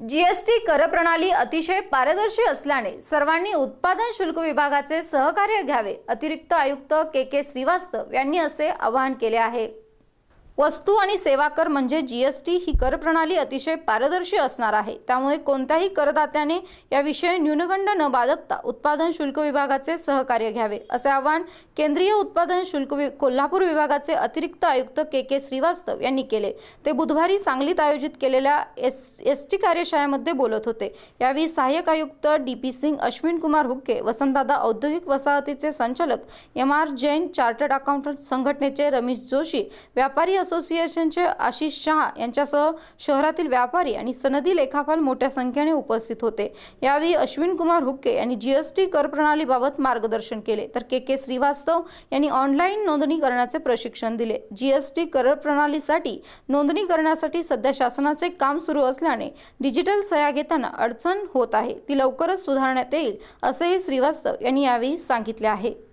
GST करप्रणाली अतिशय पारदर्शी असल्याने सर्वांनी उत्पादन शुल्क विभागाचे सहकार्य घ्यावे अतिरिक्त आयुक्त के के श्रीवास्तव यांनी असे आवाहन केले आहे. वस्तू आणि सेवा कर म्हणजे जीएसटी ही कर प्रणाली अतिशय पारदर्शी असणार आहे. त्यामुळे कोणत्याही करदात्याने याविषयी न्यूनगंड न बाळगता उत्पादन शुल्क विभागाचे सहकार्य घ्यावे असे आवाहन केंद्रीय उत्पादन शुल्क वि- कोल्हापूर विभागाचे अतिरिक्त आयुक्त के के श्रीवास्तव यांनी केले. ते बुधवारी सांगलीत आयोजित केलेल्या एस एस टी कार्यशाळेमध्ये बोलत होते. यावेळी सहाय्यक आयुक्त डी पी सिंग अश्विन कुमार हुक्के वसंतदादा औद्योगिक वसाहतीचे संचालक M R Jain chartered accountant संघटनेचे रमेश जोशी व्यापारी असोसिएशनचे आशिष शहा यांच्यासह शहरातील व्यापारी आणि सनदी लेखापाल मोठ्या संख्येने उपस्थित होते. यावेळी अश्विन कुमार हुक्के यांनी जीएसटी कर प्रणालीबाबत मार्गदर्शन केले. तर के के श्रीवास्तव यांनी ऑनलाईन नोंदणी करण्याचे प्रशिक्षण दिले. जीएसटी कर प्रणालीसाठी नोंदणी करण्यासाठी सध्या शासनाचे काम सुरू असल्याने डिजिटल सह्या घेताना अडचण होत आहे. ती लवकरच सुधारण्यात येईल असेही श्रीवास्तव यांनी यावेळी सांगितले आहे.